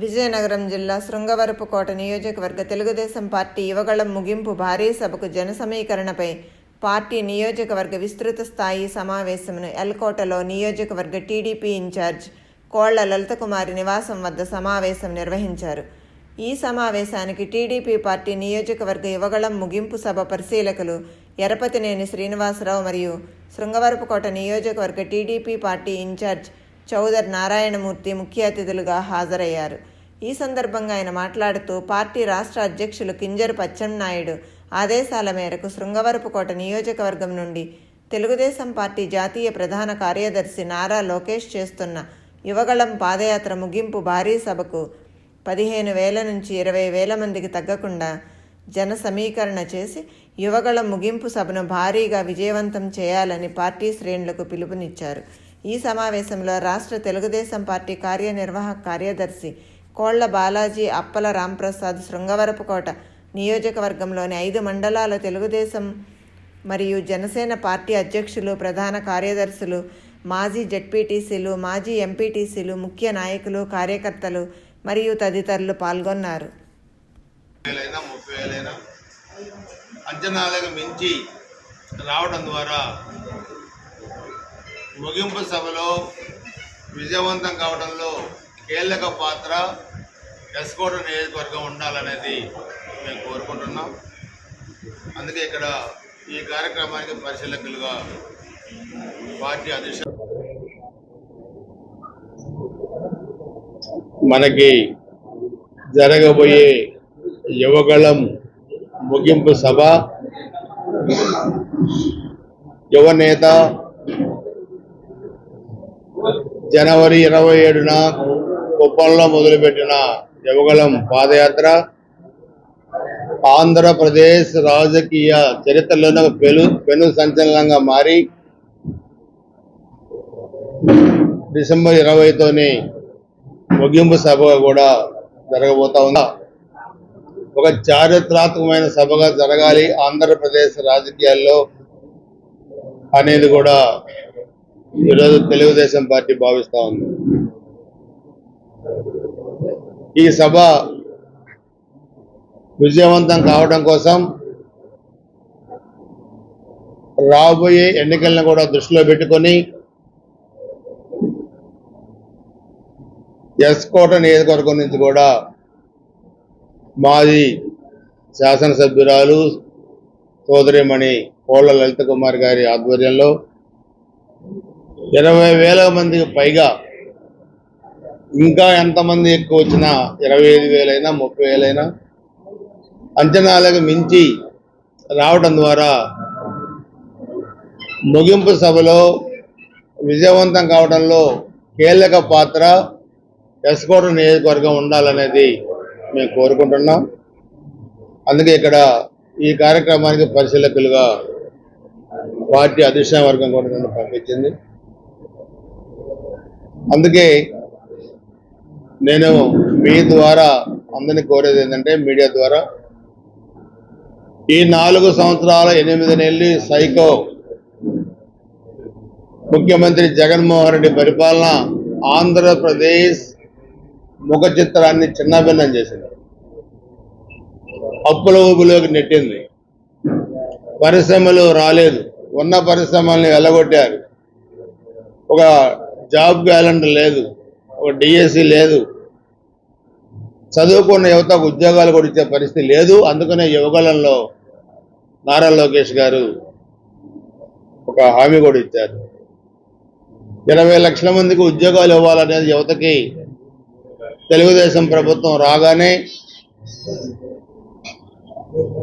విజయనగరం జిల్లా శృంగవరపుకోట నియోజకవర్గ తెలుగుదేశం పార్టీ యువగళం ముగింపు భారీ సభకు జన సమీకరణపై పార్టీ నియోజకవర్గ విస్తృత స్థాయి సమావేశమును ఎల్కోటలో నియోజకవర్గ టీడీపీ ఇన్ఛార్జ్ కోళ్ళ లలితకుమారి నివాసం వద్ద సమావేశం నిర్వహించారు. ఈ సమావేశానికి టీడీపీ పార్టీ నియోజకవర్గ యువగళం ముగింపు సభ పరిశీలకులు ఎరపతినేని శ్రీనివాసరావు మరియు శృంగవరపుకోట నియోజకవర్గ TDP party incharge Chowdar Narayanamurthy ముఖ్య అతిథులుగా హాజరయ్యారు. ఈ సందర్భంగా ఆయన మాట్లాడుతూ పార్టీ రాష్ట్ర అధ్యక్షులు కింజరు పచ్చెన్నాయుడు ఆదేశాల మేరకు శృంగవరపుకోట నియోజకవర్గం నుండి తెలుగుదేశం పార్టీ జాతీయ ప్రధాన కార్యదర్శి నారా లోకేష్ చేస్తున్న యువగళం పాదయాత్ర ముగింపు భారీ సభకు పదిహేను వేల నుంచి ఇరవై వేల మందికి తగ్గకుండా జన సమీకరణ చేసి యువగళం ముగింపు సభను భారీగా విజయవంతం చేయాలని పార్టీ శ్రేణులకు పిలుపునిచ్చారు. ఈ సమావేశంలో రాష్ట్ర తెలుగుదేశం పార్టీ కార్యనిర్వాహక కార్యదర్శి కోళ్ళ బాలాజీ అప్పల రాంప్రసాద్ శృంగవరపుకోట నియోజకవర్గంలోని ఐదు మండలాల తెలుగుదేశం మరియు జనసేన పార్టీ అధ్యక్షులు ప్రధాన కార్యదర్శులు మాజీ జడ్పీటీసీలు మాజీ ఎంపీటీసీలు ముఖ్య నాయకులు కార్యకర్తలు మరియు తదితరులు పాల్గొన్నారు. అంచనాలకు మించి రావడం ద్వారా ముగింపు సభలో విజయవంతం కావడంలో కీలక పాత్ర ఎస్కోట నియోజకవర్గం ఉండాలనేది మేము కోరుకుంటున్నాం. అందుకే ఇక్కడ ఈ కార్యక్రమానికి పరిశీలకులుగా పార్టీ అధ్యక్ష మనకి జరగబోయే యువగళం ముగింపు సభ యువనేత జనవరి ఇరవై ఏడున కుప్పంలో మొదలుపెట్టిన యువగళం పాదయాత్ర ఆంధ్రప్రదేశ్ రాజకీయ చరిత్రలోనే పెను పెను సంచలనంగా మారి డిసెంబర్ ఇరవైతోని ముగింపు సభ కూడా జరగబోతా ఉందా. ఒక చారిత్రాత్మకమైన సభగా జరగాలి ఆంధ్రప్రదేశ్ రాజకీయాల్లో అనేది కూడా ఈరోజు తెలుగుదేశం పార్టీ భావిస్తా ఉంది. ఈ సభ విజయవంతం కావడం కోసం రాబోయే ఎన్నికలను కూడా దృష్టిలో పెట్టుకొని ఎస్కోట నియోజకవర్గం నుంచి కూడా మాది శాసనసభ్యురాలు సోదరిమణి కోళ్ళ లలిత కుమార్ గారి ఆధ్వర్యంలో ఇరవై వేల మందికి పైగా ఇంకా ఎంతమంది ఎక్కువ వచ్చినా ఇరవై ఐదు వేలైనా ముప్పై వేలైనా అంచనాలకు మించి రావడం ద్వారా ముగింపు సభలో విజయవంతం కావడంలో కీలక పాత్ర ఎస్కోట నియోజకవర్గం ఉండాలనేది మేము కోరుకుంటున్నాం. అందుకే ఇక్కడ ఈ కార్యక్రమానికి పరిశీలకులుగా పార్టీ అధిష్టాన వర్గం కూడా నన్ను పంపించింది. అందుకే నేను మీ ద్వారా అందరిని కోరేది ఏంటంటే మీడియా ద్వారా ఈ నాలుగు సంవత్సరాల ఎనిమిది నెలలు సైకో ముఖ్యమంత్రి జగన్మోహన్ రెడ్డి పరిపాలన ఆంధ్రప్రదేశ్ ముఖ చిత్రాన్ని చిన్నభిన్నం చేసింది. అప్పుల ఊబిలోకి నెట్టింది. పరిశ్రమలు రాలేదు. ఉన్న పరిశ్రమల్ని వెళ్ళగొట్టారు ఒక జాబ్ క్యాలెండర్ లేదు ఒక డిఎస్సి లేదు. చదువుకున్న యువతకు ఉద్యోగాలు కూడా ఇచ్చే పరిస్థితి లేదు. అందుకనే యువగలంలో నారా లోకేష్ గారు ఒక హామీ కూడా ఇచ్చారు. ఇరవై లక్షల మందికి ఉద్యోగాలు ఇవ్వాలనేది యువతకి తెలుగుదేశం ప్రభుత్వం రాగానే